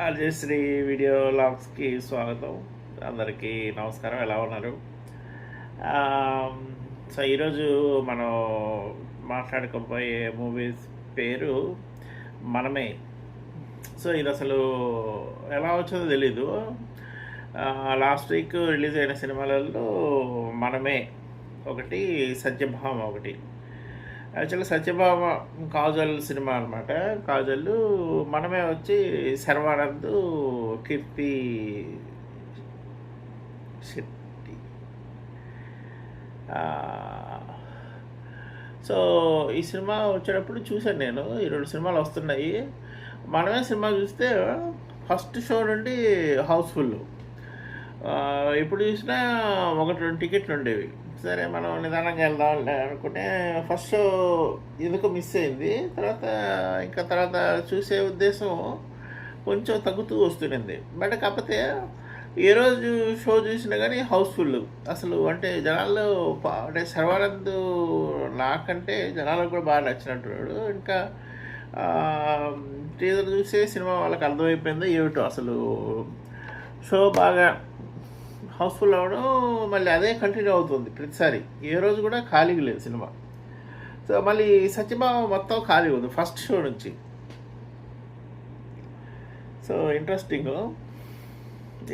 ఆర్జశ్రీ video లాగ్స్కి స్వాగతం. అందరికీ నమస్కారం. ఎలా ఉన్నారు? సో ఈరోజు మనం మాట్లాడుకోబోయే మూవీస్ పేరు మనమే. సో ఇది అసలు ఎలా వచ్చిందో తెలీదు. లాస్ట్ వీక్ రిలీజ్ అయిన సినిమాలలో మనమే ఒకటి సత్యభామ ఒకటి. యాక్చువల్గా సత్యభామ కాజల్ సినిమా అనమాట కాజల్ మనమే వచ్చి శర్వానంద్ కీర్తి శెట్టి. సో ఈ సినిమా వచ్చేటప్పుడు చూశాను నేను. ఈ రెండు సినిమాలు వస్తున్నాయి. మనమే సినిమా చూస్తే ఫస్ట్ షో నుండి హౌస్ఫుల్. ఎప్పుడు చూసినా ఒకటి రెండు టికెట్లు ఉండేవి. సరే మనం నిదానంగా వెళ్దాం అనుకుంటే ఫస్ట్ ఎందుకు మిస్ అయింది. తర్వాత ఇంకా తర్వాత చూసే ఉద్దేశం కొంచెం తగ్గుతూ వస్తుండింది. బట్ కాకపోతే ఏ రోజు షో చూసినా కానీ హౌస్ఫుల్ అసలు అంటే జనాలు అంటే శర్వానంద్ నాకంటే జనాలకు కూడా బాగా నచ్చినట్టున్నాడు. ఇంకా టీజర్ చూసే సినిమా వాళ్ళకి అర్థమైపోయిందో ఏమిటో అసలు. షో బాగా హౌస్ఫుల్ అవ్వడం మళ్ళీ అదే కంటిన్యూ అవుతుంది ప్రతిసారి. ఏ రోజు కూడా ఖాళీగా లేదు సినిమా. సో మళ్ళీ సత్యభామ మొత్తం ఖాళీ ఉంది ఫస్ట్ షో నుంచి. So interesting.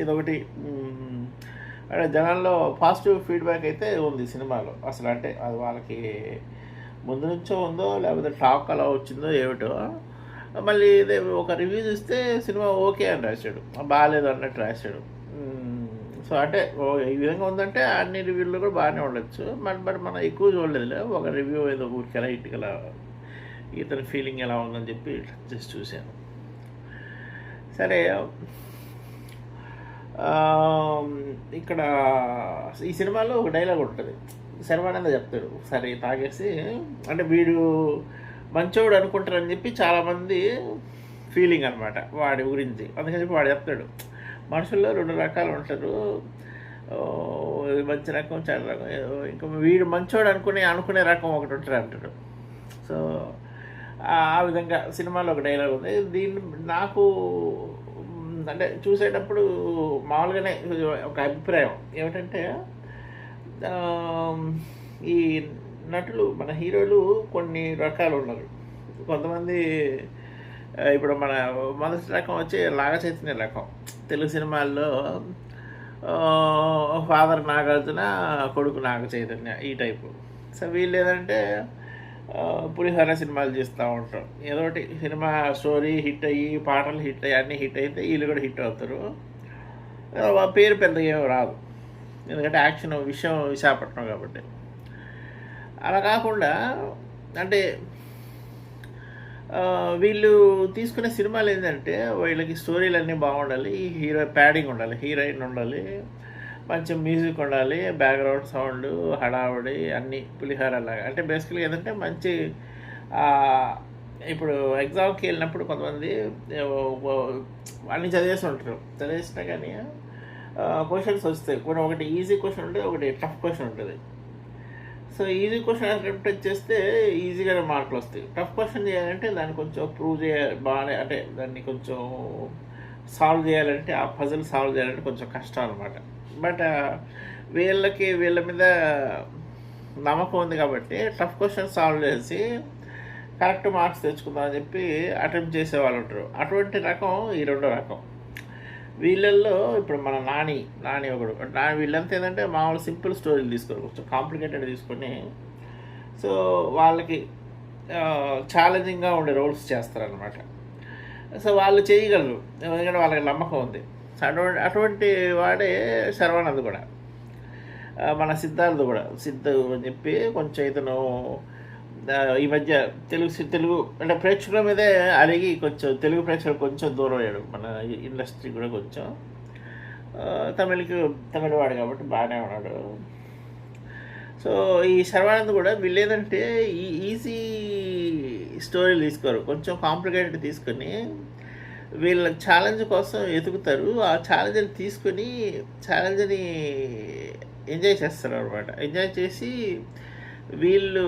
ఇదొకటి అంటే జనాల్లో పాజిటివ్ ఫీడ్బ్యాక్ అయితే ఉంది సినిమాలో. అసలు అంటే అది వాళ్ళకి ముందు నుంచో ఉందో లేకపోతే టాక్ అలా వచ్చిందో ఏమిటో. మళ్ళీ ఇదే ఒక రివ్యూ చూస్తే సినిమా ఓకే అని రాశాడు. బాగాలేదు అన్నట్టు రాశాడు. సో అంటే ఈ విధంగా ఉందంటే అన్ని రివ్యూల్లో కూడా బాగానే ఉండొచ్చు. బట్ బట్ మనం ఎక్కువ చూడలేదు ఒక రివ్యూ ఏదో ఊరికెలా ఇటుకలా ఇతని ఫీలింగ్ ఎలా ఉందని చెప్పి జస్ట్ చూశాను. సరే ఇక్కడ ఈ సినిమాలో ఒక డైలాగ్ ఉంటుంది. శర్వానంద చెప్తాడు సరే తాగేసి అంటే వీడు మంచోడు అనుకుంటారని చెప్పి చాలామంది ఫీలింగ్ అనమాట వాడి గురించి. అందుకని చెప్పి వాడు చెప్తాడు. మనుషుల్లో రెండు రకాలు ఉంటారు. మంచి రకం చాలా రకం ఇంకా వీడు మంచోడు అనుకునే అనుకునే రకం ఒకటి ఉంటారు అంటారు సో ఆ విధంగా సినిమాలో ఒక డైలాగ్ ఉంది. దీన్ని నాకు అంటే చూసేటప్పుడు మామూలుగానే ఒక అభిప్రాయం. ఏమిటంటే ఈ నటులు మన హీరోలు కొన్ని రకాలు ఉన్నారు. కొంతమంది ఇప్పుడు మన మొదటి రకం వచ్చి లాగ చైతన్య రకం. తెలుగు సినిమాల్లో ఫాదర్ నాగార్జున కొడుకు నాగ చైతన్య ఈ టైపు. సో వీళ్ళు ఏదంటే పులిహోర సినిమాలు చేస్తూ ఉంటారు. ఏదో ఒకటి సినిమా స్టోరీ హిట్ అయ్యి పాటలు హిట్ అయ్యి అన్నీ హిట్ అయితే వీళ్ళు కూడా హిట్ అవుతారు. పేరు పెద్దగా ఏం రాదు. ఎందుకంటే యాక్షన్ విషయం విశాఖపట్నం కాబట్టి. అలా కాకుండా అంటే వీళ్ళు తీసుకునే సినిమాలు ఏంటంటే వీళ్ళకి స్టోరీలు అన్నీ బాగుండాలి హీరో ప్యాడింగ్ ఉండాలి హీరోయిన్ ఉండాలి మంచి మ్యూజిక్ ఉండాలి బ్యాక్గ్రౌండ్ సౌండ్ హడావుడి అన్నీ పులిహార లాగా అంటే బేసికలీ ఏంటంటే మంచి ఇప్పుడు ఎగ్జామ్కి వెళ్ళినప్పుడు కొంతమంది అన్నీ చదివేసి ఉంటారు. చదివేసినా కానీ క్వశ్చన్స్ వస్తాయి. కొన్ని ఒకటి ఈజీ క్వశ్చన్ ఉంటుంది ఒకటి టఫ్ క్వశ్చన్ ఉంటుంది. సో ఈజీ క్వశ్చన్ అటెంప్ట్ చేస్తే ఈజీగానే మార్కులు వస్తాయి. టఫ్ క్వశ్చన్ చేయాలంటే దాన్ని కొంచెం ప్రూవ్ చేయాలి బాగానే అంటే దాన్ని కొంచెం సాల్వ్ చేయాలంటే ఆ పజిల్ సాల్వ్ చేయాలంటే కొంచెం కష్టం అనమాట బట్ వీళ్ళకి వీళ్ళ మీద నమ్మకం ఉంది కాబట్టి టఫ్ క్వశ్చన్ సాల్వ్ చేసి కరెక్ట్ మార్క్స్ తెచ్చుకుందాం అని చెప్పి అటెంప్ట్ చేసే వాళ్ళు ఉంటారు. అటువంటి రకం ఈ రెండో రకం. వీళ్ళల్లో ఇప్పుడు మన నాని నాని ఒకడు. నాని వీళ్ళంతా ఏంటంటే మామూలు సింపుల్ స్టోరీలు తీసుకోరు. కొంచెం కాంప్లికేటెడ్ తీసుకొని. సో వాళ్ళకి ఛాలెంజింగ్గా ఉండే రోల్స్ చేస్తారనమాట సో వాళ్ళు చేయగలరు. ఎందుకంటే వాళ్ళకి నమ్మకం ఉంది. అటువంటి అటువంటి వాడే శర్వానంద్ కూడా. మన సిద్ధార్థ్ కూడా. సిద్ధు అని చెప్పి కొంచెం ఇతను ఈ మధ్య తెలుగు తెలుగు అంటే ప్రేక్షకుల మీదే అడిగి కొంచెం తెలుగు ప్రేక్షకులు కొంచెం దూరం అయ్యాడు. మన ఇండస్ట్రీ కూడా కొంచెం. తమిళకి తమిళవాడు కాబట్టి బాగానే ఉన్నాడు. సో ఈ శర్వానంద్ కూడా వీళ్ళు ఏంటంటే ఈ ఈజీ స్టోరీలు తీసుకోరు. కొంచెం కాంప్లికేటెడ్ తీసుకొని వీళ్ళ ఛాలెంజ్ కోసం ఎతుకుతారు. ఆ ఛాలెంజ్ని తీసుకొని ఛాలెంజ్ని ఎంజాయ్ చేస్తారు అనమాట ఎంజాయ్ చేసి వీళ్ళు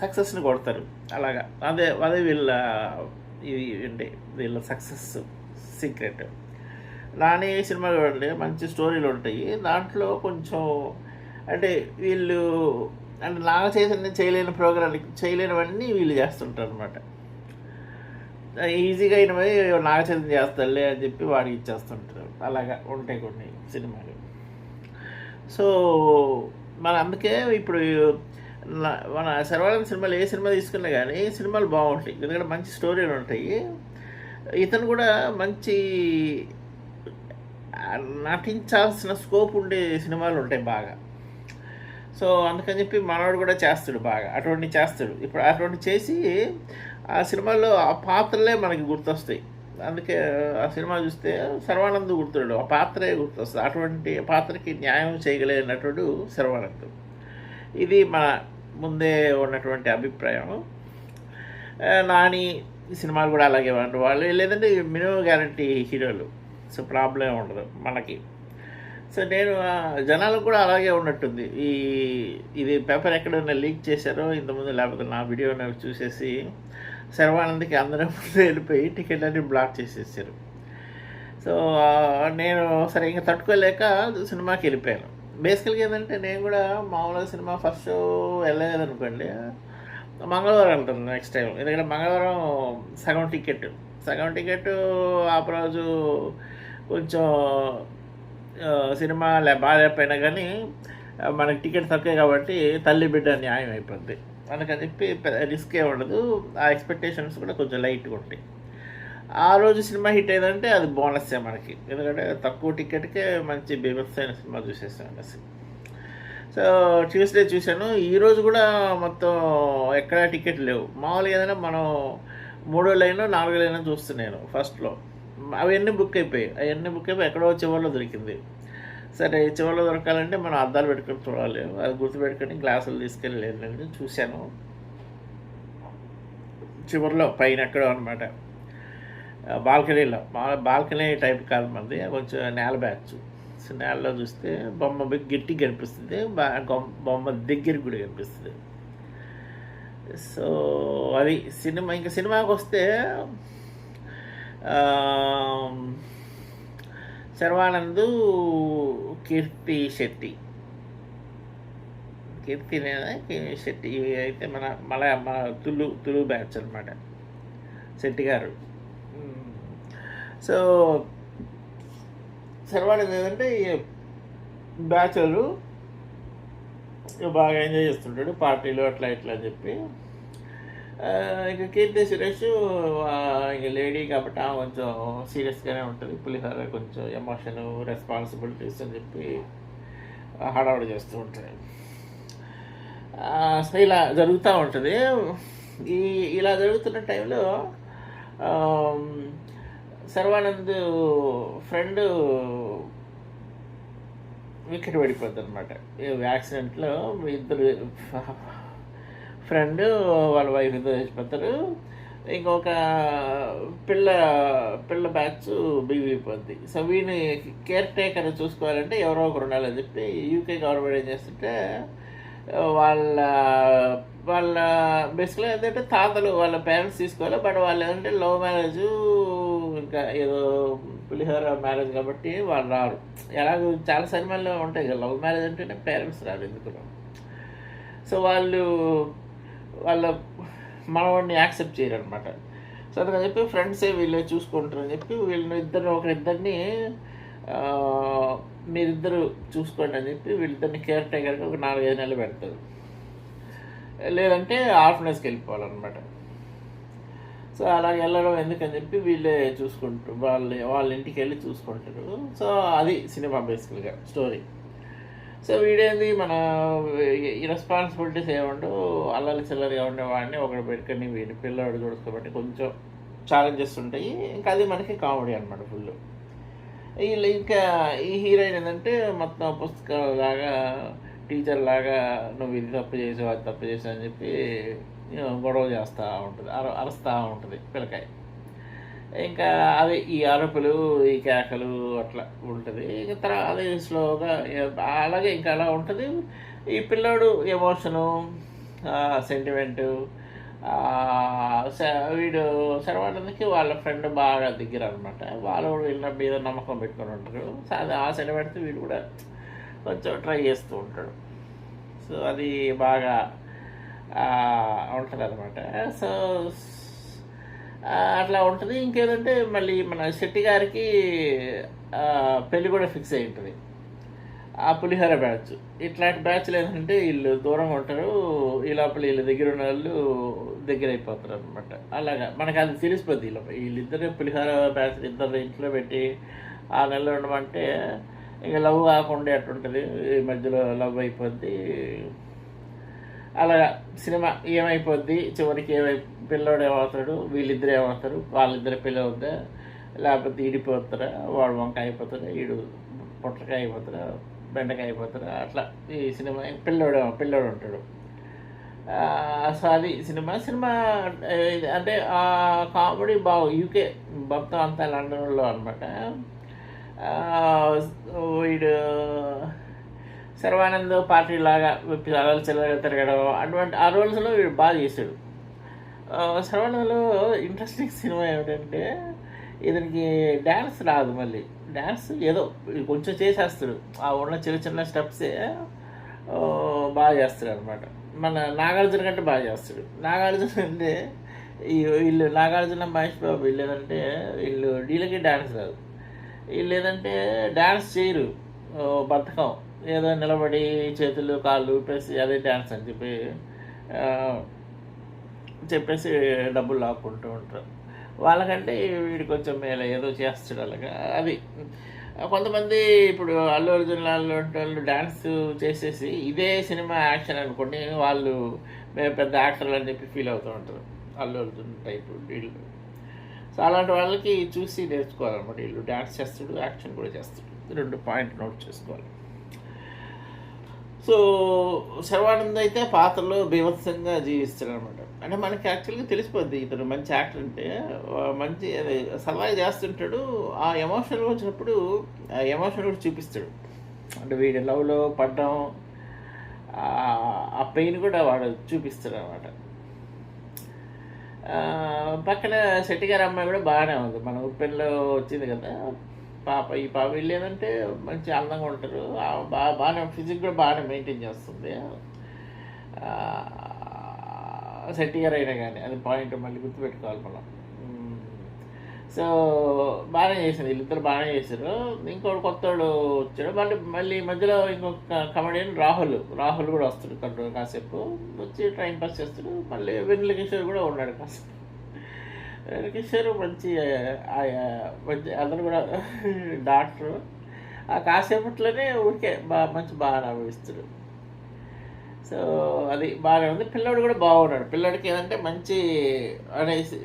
సక్సెస్ని కొడతారు. అలాగా. అదే అదే వీళ్ళ ఇవి ఉండే వీళ్ళ సక్సెస్ సీక్రెట్. నాని సినిమా చూడండి మంచి స్టోరీలు ఉంటాయి. దాంట్లో కొంచెం అంటే వీళ్ళు అంటే నాగ చైతన్య చేయలేని ప్రోగ్రాం చేయలేనివన్నీ వీళ్ళు చేస్తుంటారు అనమాట ఈజీగా అయినవి నాగచైతన్యం చేస్తాలే అని చెప్పి వాడికి ఇచ్చేస్తుంటారు. అలాగా ఉంటాయి కొన్ని సినిమాలు. సో మన అందుకే ఇప్పుడు మన సర్వానంద్ సినిమాలు ఏ సినిమా తీసుకున్నా కానీ సినిమాలు బాగుంటాయి. ఎందుకంటే మంచి స్టోరీలు ఉంటాయి. ఇతను కూడా మంచి నటించాల్సిన స్కోప్ ఉండే సినిమాలు ఉంటాయి బాగా. సో అందుకని చెప్పి మనవాడు కూడా చేస్తాడు బాగా. అటువంటి చేస్తాడు. ఇప్పుడు అటువంటి చేసి ఆ సినిమాలో ఆ పాత్రలే మనకి గుర్తొస్తాయి. అందుకే ఆ సినిమా చూస్తే సర్వానంద్ గుర్తుడు ఆ పాత్రే గుర్తొస్తుంది. అటువంటి పాత్రకి న్యాయం చేయగలిగే నటుడు సర్వానంద్. ఇది మన ముందే ఉన్నటువంటి అభిప్రాయం. నాని సినిమాలు కూడా అలాగే వాళ్ళు వాళ్ళు. లేదంటే మినిమం గ్యారంటీ హీరోలు. సో ప్రాబ్లం ఉండదు మనకి. సో నేను జనాలు జనాలకు కూడా అలాగే ఉన్నట్టుంది. ఈ ఇది పేపర్ ఎక్కడైనా లీక్ చేశారో ఇంతకుముందు లేకపోతే నా వీడియో చూసేసి శర్వానంద్కి అందరం ముందు వెళ్ళిపోయి టికెట్ అన్ని బ్లాక్ చేసేసారు. సో నేను సరే ఇంకా తట్టుకోలేక సినిమాకి వెళ్ళిపోయాను. బేసికల్గా ఏంటంటే నేను కూడా మామూలుగా సినిమా ఫస్ట్ షో వెళ్ళలేదు అనుకోండి మంగళవారం వెళ్తాను నెక్స్ట్ టైం ఎందుకంటే మంగళవారం సగం టికెట్. సగం టికెట్ ఆ రోజు కొంచెం సినిమా లే బాగాలేకపోయినా కానీ మనకి టికెట్ తక్కువే కాబట్టి తల్లి బిడ్డ న్యాయం అయిపోద్ది. అందుకని చెప్పి రిస్క్ ఏ ఉండదు. ఆ ఎక్స్పెక్టేషన్స్ కూడా కొంచెం లైట్గా ఉంటాయి. ఆ రోజు సినిమా హిట్ అయిందంటే అది బోనస్సే మనకి. ఎందుకంటే తక్కువ టికెట్కే మంచి బీభత్సైన సినిమా చూసేసాను అనేసి సో ట్యూస్డే చూశాను. ఈరోజు కూడా మొత్తం ఎక్కడ టికెట్ లేవు. మామూలుగా ఏదైనా మనం మూడో లైన్ నాలుగో లైన్ చూస్తున్నాను ఫస్ట్లో. అవన్నీ బుక్ అయిపోయాయి. అవన్నీ బుక్ అయిపోయి ఎక్కడో చివరిలో దొరికింది. సరే చివరిలో దొరకాలంటే మనం అద్దాలు పెట్టుకొని చూడాలి. అది గుర్తుపెట్టుకొని గ్లాసులు తీసుకెళ్ళి లేదు. చూశాను. చివరిలో పైన ఎక్కడో అనమాట బాల్కనీలో. మా బాల్కనీ టైప్ కాదు మనది. కొంచెం నేల బ్యాచ్. నేలలో చూస్తే బొమ్మ గిట్టి కనిపిస్తుంది. బొమ్మ దగ్గర కూడా కనిపిస్తుంది. సో అది సినిమా ఇంకా సినిమాకి వస్తే శర్వానందు కీర్తి శెట్టి. కీర్తి లేదా? శెట్టి. అయితే మన మల మన తులు తులు బ్యాచ్ అనమాట శెట్టి గారు. సో శర్వానంద్ ఏంటంటే ఈ బ్యాచులరు బాగా ఎంజాయ్ చేస్తుంటాడు పార్టీలు అట్లా ఇట్లా అని చెప్పి. ఇంకా ఇక కీర్తి సురేష్ ఇంక లేడీ కాబట్టి కొంచెం సీరియస్గానే ఉంటుంది. పులిహోర కొంచెం ఎమోషన్ రెస్పాన్సిబిలిటీస్ అని చెప్పి హడావుడి చేస్తూ ఉంటుంది సో ఇలా జరుగుతూ ఉంటుంది. ఈ ఇలా జరుగుతున్న టైంలో సర్వానంద్ ఫ్రెండ్ వికెట్ పడిపోద్ది అనమాట యాక్సిడెంట్లో ఇద్దరు ఫ్రెండ్ వాళ్ళ వైఫ్ ఇద్దరు చచ్చిపోతారు. ఇంకొక పిల్ల పిల్ల బ్యాచ్ బిగిపోద్ది సో వీని కేర్ టేకర్ చూసుకోవాలంటే ఎవరో ఒకరు ఉండాలని చెప్పి యూకే గవర్నమెంట్ ఏం చేస్తుంటే వాళ్ళ వాళ్ళ బేసిక్గా ఏంటంటే తాతలు వాళ్ళ పేరెంట్స్ తీసుకోవాలి బట్ వాళ్ళు ఏంటంటే లవ్ మ్యారేజ్ ఇంకా ఏదో పులిహోర మ్యారేజ్ కాబట్టి వాళ్ళు రారు. ఎలాగో చాలా సినిమాల్లో ఉంటాయి కదా లవ్ మ్యారేజ్ అంటేనే పేరెంట్స్ రారు ఎందుకు సో వాళ్ళు వాళ్ళ మనవాడిని యాక్సెప్ట్ చేయరు అనమాట సో అందుకని చెప్పి ఫ్రెండ్సే వీళ్ళే చూసుకుంటారు అని చెప్పి వీళ్ళని ఇద్దరు ఒకరిద్దరిని మీరిద్దరు చూసుకోండి అని చెప్పి వీళ్ళిద్దరిని కేర్ టేకర్గా ఒక నాలుగైదు నెలలు పెడతారు. లేదంటే ఆర్ఫనైజ్కి వెళ్ళిపోవాలన్నమాట. సో అలా వెళ్ళడం ఎందుకని చెప్పి వీళ్ళే చూసుకుంటారు. వాళ్ళే వాళ్ళ ఇంటికి వెళ్ళి చూసుకుంటారు. సో అది సినిమా బేసికల్గా స్టోరీ సో వీడేంది మన ఈ రెస్పాన్సిబిలిటీస్ ఏముండవు అల్లరి చిల్లరిగా ఉండేవాడిని ఒకటి పెట్టుకొని వీడి పిల్లవాడు చూసుకోబట్టి కొంచెం ఛాలెంజెస్ ఉంటాయి. ఇంకా అది మనకి కామెడీ అనమాట ఫుల్ వీళ్ళు ఇంకా ఈ హీరోయిన్ ఏంటంటే మొత్తం పుస్తకాలు లాగా టీచర్ లాగా నువ్వు ఇది తప్పు చేసావు అది తప్పు చేసావు అని చెప్పి గొడవ చేస్తూ ఉంటుంది. అర అరుస్తూ ఉంటుంది పిల్లకాయ. ఇంకా అదే ఈ అరుపులు ఈ కేకలు అట్లా ఉంటుంది. ఇక తర్వాత అదే స్లోగా అలాగే ఇంకా అలా ఉంటుంది. ఈ పిల్లోడు ఎమోషను సెంటిమెంటు వీడు శర్వానంద్కి వాళ్ళ ఫ్రెండ్ బాగా దగ్గర అనమాట వాళ్ళు వీళ్ళ మీద నమ్మకం పెట్టుకొని ఉంటారు. సో అది ఆ సినిమా పెడితే వీడు కూడా కొంచెం ట్రై చేస్తూ ఉంటాడు. సో అది బాగా ఉంటుంది అనమాట సో అట్లా ఉంటుంది. ఇంకేదంటే మళ్ళీ మన శెట్టి గారికి పెళ్ళి కూడా ఫిక్స్ అయి ఉంటుంది. ఆ పులిహోర బ్యాచ్. ఇట్లాంటి బ్యాచ్లు ఏంటంటే వీళ్ళు దూరంగా ఉంటారు. ఈ లోపల వీళ్ళ దగ్గర ఉన్న వాళ్ళు దగ్గర అయిపోతారు అనమాట అలాగా. మనకు అది తెలిసిపోద్ది. వీళ్ళ వీళ్ళిద్దరు పులిహోర బ్యాచ్ ఇద్దరు ఇంట్లో పెట్టి ఆ నెలలో ఉండమంటే ఇక లవ్ కాకుండా ఎట్టుంటుంది ఈ మధ్యలో లవ్ అయిపోద్ది. అలాగా సినిమా ఏమైపోద్ది? చివరికి ఏమై పిల్లోడు ఏమవుతాడు? వీళ్ళిద్దరు ఏమవుతారు? వాళ్ళిద్దరు పిల్లవుద్దా లేకపోతే ఇడిపోతారా వాడు వంకాయ అయిపోతారా ఈడు పొట్లకాయ అయిపోతారా బెండకాయ అయిపోతారా అట్లా ఈ సినిమా పిల్లోడు పిల్లోడు ఉంటాడు. ఆ, సో అది సినిమా. సినిమా అంటే ఆ కామెడీ బాగు యూకే మొత్తం అంతా లండన్లో అనమాట వీడు సర్వానంద్ పార్టీ లాగా అలలు చిల్లరగా తిరగడం అటువంటి ఆ రోల్స్లో వీడు బాగా చేశాడు. సర్వానంద్లో ఇంట్రెస్టింగ్ సినిమా ఏమిటంటే ఇతనికి డ్యాన్స్ రాదు మళ్ళీ. డ్యాన్స్ ఏదో కొంచెం చేసేస్తాడు. ఆ ఉన్న చిన్న చిన్న స్టెప్సే బాగా చేస్తాడు అనమాట మన నాగార్జున కంటే బాగా చేస్తాడు. నాగార్జున అంటే వీళ్ళు నాగార్జున మహేష్ బాబు వీళ్ళు ఏంటంటే వీళ్ళు వీళ్ళకి డ్యాన్స్ రాదు. లేదంటే డ్యాన్స్ చేయరు. బతకం ఏదో నిలబడి చేతులు కాళ్ళు ఊపేసి అదే డ్యాన్స్ అని చెప్పి చెప్పేసి డబ్బులు లాక్కుంటూ ఉంటారు. వాళ్ళకంటే వీడి కొంచెం మేలే ఏదో చేస్తాడు అలాగా. అది. కొంతమంది ఇప్పుడు అల్లు అర్జున్ లాల్లో వాళ్ళు డ్యాన్స్ చేసేసి ఇదే సినిమా యాక్షన్ అనుకోండి వాళ్ళు మేము పెద్ద యాక్టర్లు అని చెప్పి ఫీల్ అవుతూ ఉంటారు. అల్లు అర్జున్ టైప్ వీళ్ళు. సో అలాంటి వాళ్ళకి చూసి నేర్చుకోవాలన్నమాట. వీళ్ళు డ్యాన్స్ చేస్తాడు యాక్షన్ కూడా చేస్తాడు. రెండు పాయింట్ నోట్ చేసుకోవాలి. సో శర్వానంద్ అయితే పాత్రలో బీభత్సంగా జీవిస్తాడు అనమాట అంటే మనకి యాక్చువల్గా తెలిసిపోద్ది ఇతను మంచి యాక్టర్ అంటే మంచి అదే సరదాగా చేస్తుంటాడు. ఆ ఎమోషన్ వచ్చినప్పుడు ఆ ఎమోషన్ కూడా చూపిస్తాడు. అంటే వీడి లవ్లో పడ్డం ఆ- ఆ పెయిన్ కూడా వాడు చూపిస్తాడు అనమాట పక్కన శెట్టి గారి అమ్మాయి కూడా బాగానే ఉంది. మన ఉప్పెన్లో వచ్చింది కదా. పాప ఈ పాప వెళ్ళేదంటే మంచి అందంగా ఉంటారు. బాగా బాగానే ఫిజిక్ కూడా బాగానే మెయింటైన్ చేస్తుంది. ఆ, శెట్టి గారు అయినా కానీ అది పాయింట్ మళ్ళీ గుర్తుపెట్టుకోవాలి మనం. సో బాగానే చేసింది వీళ్ళిద్దరు బాగానే చేశారు. ఇంకోటి కొత్తోడు వచ్చాడు. మళ్ళీ మళ్ళీ మధ్యలో ఇంకొక కమెడియన్ రాహుల్. రాహుల్ కూడా వస్తాడు కొంత కాసేపు. వచ్చి టైం పాస్ చేస్తాడు. మళ్ళీ వెన్నెల కిషోర్ కూడా ఉన్నాడు కాసేపు. వెన్నెల కిషోర్ మంచి మంచి అతను కూడా డాక్టరు. ఆ కాసేపట్లోనే ఊరికే బాగా మంచి బాగా అనుభవిస్తాడు. సో అది బాగానే ఉంది. పిల్లోడు కూడా బాగున్నాడు. పిల్లోడికి ఏంటంటే మంచి అనేసి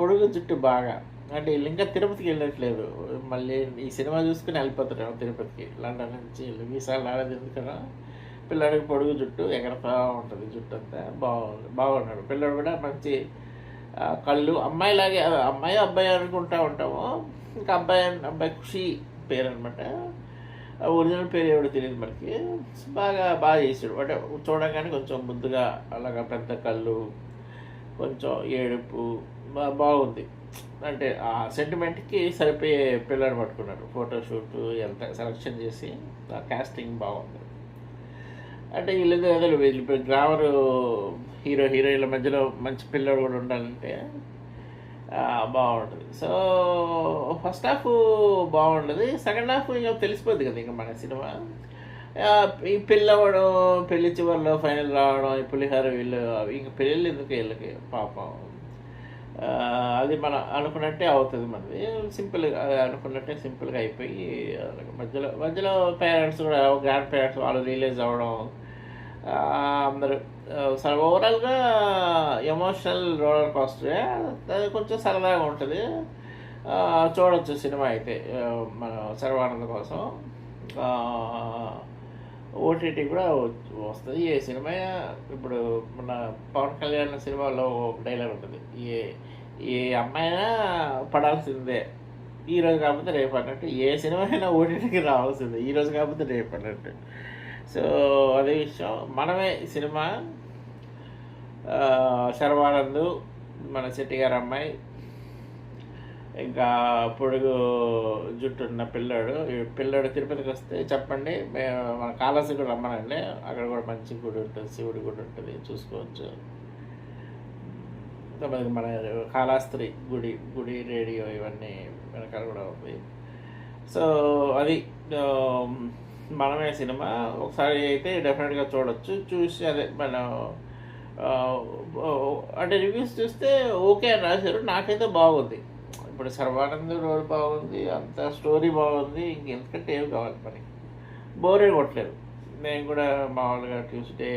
పొడుగు జుట్టు బాగా. అంటే వీళ్ళు ఇంకా తిరుపతికి వెళ్ళట్లేదు. మళ్ళీ ఈ సినిమా చూసుకుని వెళ్ళిపోతాడు తిరుపతికి. లండన్ నుంచి వీసాలు రాలేదు ఎందుకన్నా పిల్లాడికి పొడుగు జుట్టు ఎగరతా ఉంటుంది జుట్టు అంతా. బాగుంది బాగున్నాడు. పిల్లోడు కూడా మంచి కళ్ళు. అమ్మాయిలాగే అమ్మాయి అబ్బాయి అనుకుంటా ఉంటాము. ఇంకా అబ్బాయి అబ్బాయి ఖుషి పేరు అనమాట ఒరిజినల్ పేరు ఎవడో తెలియదు మనకి. బాగా బాగా చేశాడు అంటే చూడగానే కొంచెం ముద్దుగా అలాగా పెద్ద కళ్ళు కొంచెం ఏడుపు బాగుంది. అంటే ఆ సెంటిమెంట్కి సరిపోయే పిల్లలు పట్టుకున్నారు ఫోటోషూట్ ఎంత సెలక్షన్ చేసి ఆ కాస్టింగ్ బాగుంది. అంటే వీళ్ళు అదే వీళ్ళు గ్రామర్ హీరో హీరోయిన్ల మధ్యలో మంచి పిల్లడు కూడా ఉండాలంటే బాగుంటుంది. సో ఫస్ట్ హాఫ్ బాగుంటుంది సెకండ్ హాఫ్ ఇంకా తెలిసిపోద్ది కదా ఇంకా మన సినిమా. ఆ, ఈ అవ్వడం పెళ్ళి చివరిలో ఫైనల్ రావడం ఈ పులిహార వీళ్ళు ఇంక పెళ్ళిళ్ళు ఎందుకు వీళ్ళకి? పాపం. అది మనం అనుకున్నట్టే అవుతుంది మనది. సింపుల్గా అనుకున్నట్టే సింపుల్గా అయిపోయి మధ్యలో మధ్యలో పేరెంట్స్ కూడా గ్రాండ్ పేరెంట్స్ వాళ్ళు రిలీజ్ అవ్వడం అందరూ సరే ఓవరాల్గా ఎమోషనల్ రోలర్ కోస్టర్ అది కొంచెం సరదాగా ఉంటుంది. చూడవచ్చు చూడొచ్చు సినిమా అయితే మన సర్వానంద కోసం. ఓటీటీ కూడా వస్తుంది. ఏ సినిమా ఇప్పుడు మన పవన్ కళ్యాణ్ సినిమాలో ఒక డైలాగ్ ఉంటుంది. ఏ ఏ అమ్మాయినా పడాల్సిందే. ఈరోజు కాకపోతే రేపు అన్నట్టు ఏ సినిమా అయినా ఓటీటీకి రావాల్సిందే. ఈరోజు కాకపోతే రేపు అన్నట్టు. సో అదే విషయం మనమే సినిమా శర్వానందు మన శెట్టి గారు అమ్మాయి. ఇంకా పొడుగు జుట్టు ఉన్న పిల్లాడు పిల్లాడు తిరుపతికి వస్తే చెప్పండి మేము మన కాళహస్తి కూడా రమ్మనండి. అక్కడ కూడా మంచి గుడి ఉంటుంది శివుడి గుడి ఉంటుంది చూసుకోవచ్చు. మన కాళహస్త్రి గుడి గుడి రేడియో ఇవన్నీ వెనకాల కూడా ఉంది. సో అది మనమే సినిమా. ఒకసారి అయితే డెఫినెట్గా చూడొచ్చు. చూసి అదే మన అంటే రివ్యూస్ చూస్తే ఓకే అని రాశారు. నాకైతే బాగుంది. ఇప్పుడు సర్వానంద్ రోజు బాగుంది అంత స్టోరీ బాగుంది ఇంకెందుకంటే ఏం కావాలి మనకి బోరే కొట్టలేదు. నేను కూడా మామూలుగా ట్యూస్డే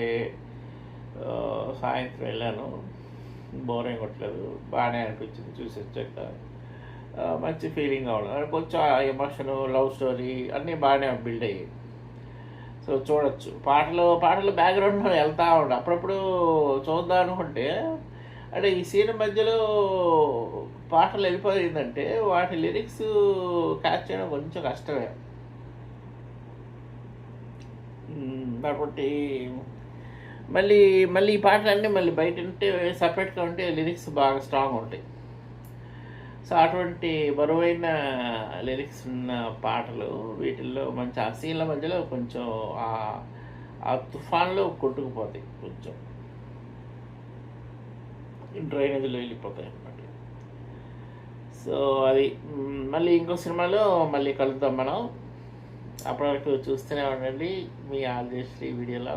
సాయంత్రం వెళ్ళాను. బోరే కొట్టలేదు. బాగానే అనిపించింది చూసి వచ్చాక. మంచి ఫీలింగ్ కావడం కొంచెం ఎమోషన్ లవ్ స్టోరీ అన్నీ బాగానే బిల్డ్ అయ్యాయి. సో చూడొచ్చు. పాటలు పాటలు బ్యాక్గ్రౌండ్లో వెళ్తూ ఉండు. అప్పుడప్పుడు చూద్దాం అనుకుంటే అంటే ఈ సీన్ మధ్యలో పాటలు వెళ్ళిపోయిందంటే వాటి లిరిక్స్ క్యాచ్ చేయడం కొంచెం కష్టమే. కాబట్టి మళ్ళీ మళ్ళీ ఈ పాటలన్నీ మళ్ళీ బయట ఉంటే సపరేట్గా ఉంటే లిరిక్స్ బాగా స్ట్రాంగ్ ఉంటాయి. సో అటువంటి బరువైన లిరిక్స్ ఉన్న పాటలు వీటిల్లో మంచి ఆ సీన్ల మధ్యలో కొంచెం ఆ- తుఫాన్లో కొట్టుకుపోతాయి కొంచెం. డ్రైనేజీలో వెళ్ళిపోతాయి అన్నమాట. సో అది మళ్ళీ ఇంకో సినిమాలో మళ్ళీ కలుద్దాం మనం. అప్పటి వరకు చూస్తూనే ఉండండి. మీ ఆల్జశ్రీ వీడియోలో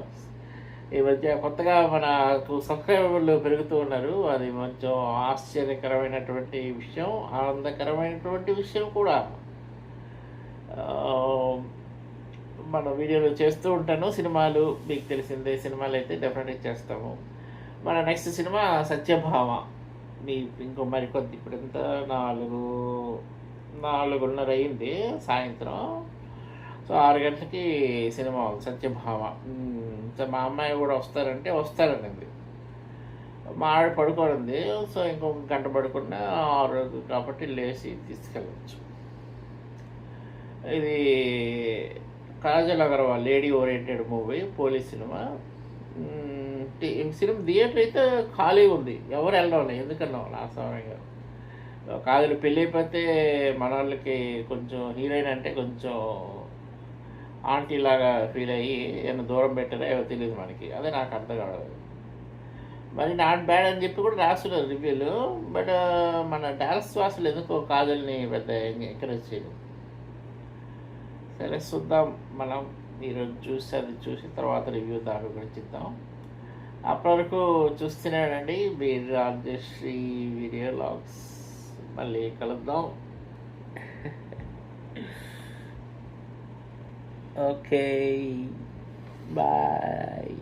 ఈ మధ్య కొత్తగా మనకు సబ్స్క్రైబర్లు పెరుగుతూ ఉన్నారు. అది కొంచెం ఆశ్చర్యకరమైనటువంటి విషయం ఆనందకరమైనటువంటి విషయం కూడా. మన వీడియోలు చేస్తూ ఉంటాను. సినిమాలు మీకు తెలిసిందే సినిమాలు అయితే డెఫినెట్గా చేస్తాము. మన నెక్స్ట్ సినిమా సత్యభామ. మీ ఇంకో మరికొద్ది ఇప్పుడు ఎంత? నాలుగు నాలుగున్నర అయింది సాయంత్రం. సో ఆరు గంటలకి సినిమా ఉంది సత్యభామ. సో మా అమ్మాయి కూడా వస్తారంటే వస్తారనింది. మా ఆవిడ పడుకోనుంది సో ఇంకొక గంట పడుకున్నా ఆరు కాబట్టి లేచి తీసుకెళ్ళచ్చు. ఇది Kajal Aggarwal lady oriented movie police cinema. Cinema theatre అయితే ఖాళీగా ఉంది ఎవరు వెళ్ళడం లేదు ఎందుకన్నా వాస్తవంగా కాజల్ పెళ్ళి అయిపోతే మన వాళ్ళకి కొంచెం హీరోయిన్ అంటే కొంచెం ఆంటీ లాగా ఫీల్ అయ్యి ఏమైనా దూరం పెట్టారా ఏమో తెలియదు మనకి. అదే నాకు అర్థం కావడం. మరి నాట్ బ్యాడ్ అని చెప్పి కూడా రాస్తున్నారు రివ్యూలు. బట్ మన డాన్స్ వాసులు ఎందుకో కాజల్ని పెద్ద ఎంకరేజ్ చేయడం సరే చూద్దాం. మనం ఈరోజు చూసి అది చూసి తర్వాత రివ్యూ దాని గురించి ఇద్దాం అప్పటి వరకు చూస్తూనే ఉండండి మీరు రాజశ్రీ వీడియో లాగ్స్. మళ్ళీ కలుద్దాం. Okay bye